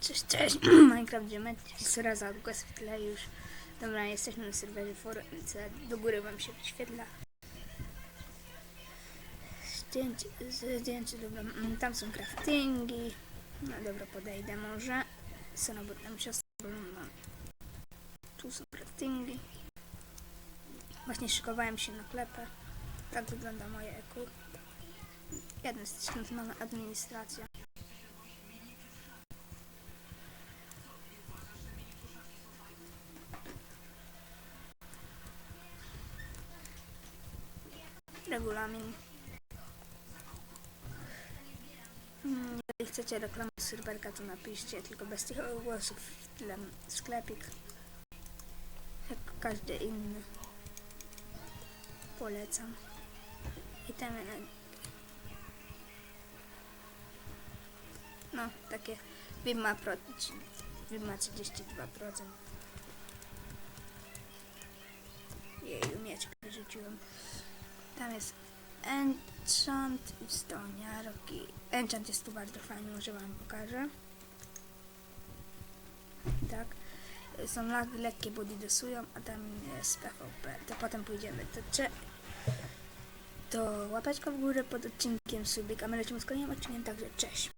Cześć, cześć, Minecraft Geometry, Sraza, Długas w tle już. Dobra, jesteśmy na serwerze forence, do góry wam się wyświetla. Zdjęcie, zdjęcie, dobra, mm, tam są craftingi. No dobra, podejdę może. Sonobot tam się ogląda. Tu są craftingi. Właśnie szykowałem się na klepę. Tak wygląda moje eku. Mamy administracja. Regulamin. Mm, Jeżeli chcecie reklamę serwerka, to napiszcie, tylko bez tych głosów w sklepik. Jak każdy inny. Polecam. Itemy. No, takie VIP ma, pro, VIP ma 32%. Jeju, miecz wyrzuciłem. Tam jest enchant i stoniarki. Enchant jest tu bardzo fajny, może wam pokażę. Tak. Są lagi lekkie, bo didosują, a tam jest PvP. To potem pójdziemy. To, cze- to łapeczka w górę pod odcinkiem subik, a my lecimy z kolejnym odcinkiem, także cześć.